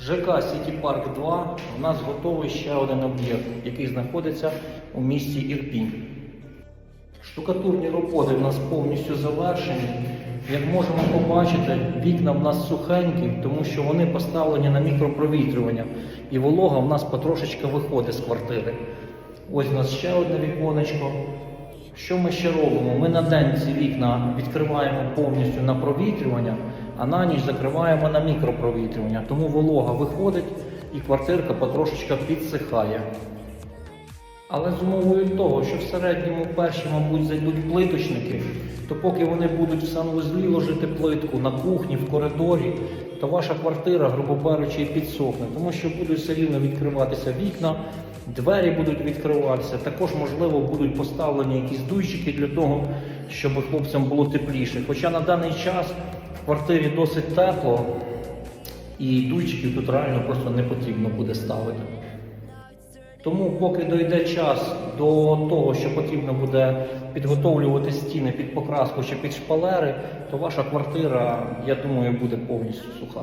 ЖК Сіті Парк 2 у нас готовий ще один об'єкт, який знаходиться у місті Ірпінь. Штукатурні роботи в нас повністю завершені. Як можемо побачити, вікна в нас сухенькі, тому що вони поставлені на мікропровітрювання, і волога в нас потрошечки виходить з квартири. Ось у нас ще одне віконечко. Що ми ще робимо? Ми на день ці вікна відкриваємо повністю на провітрювання, а на ніч закриваємо на мікропровітрювання. Тому волога виходить і квартирка потрошечки підсихає. Але з умовою того, що в середньому перші, мабуть, зайдуть плиточники, то поки вони будуть в санвузлі ложити плитку на кухні, в коридорі, то ваша квартира, грубо кажучи, підсохне, тому що будуть все рівно відкриватися вікна, двері будуть відкриватися. Також, можливо, будуть поставлені якісь дуйчики для того, щоб хлопцям було тепліше. Хоча на даний час в квартирі досить тепло, і дуйчиків тут реально просто не потрібно буде ставити. Тому, поки дойде час до того, що потрібно буде підготовлювати стіни під покраску чи під шпалери, то ваша квартира, я думаю, буде повністю суха.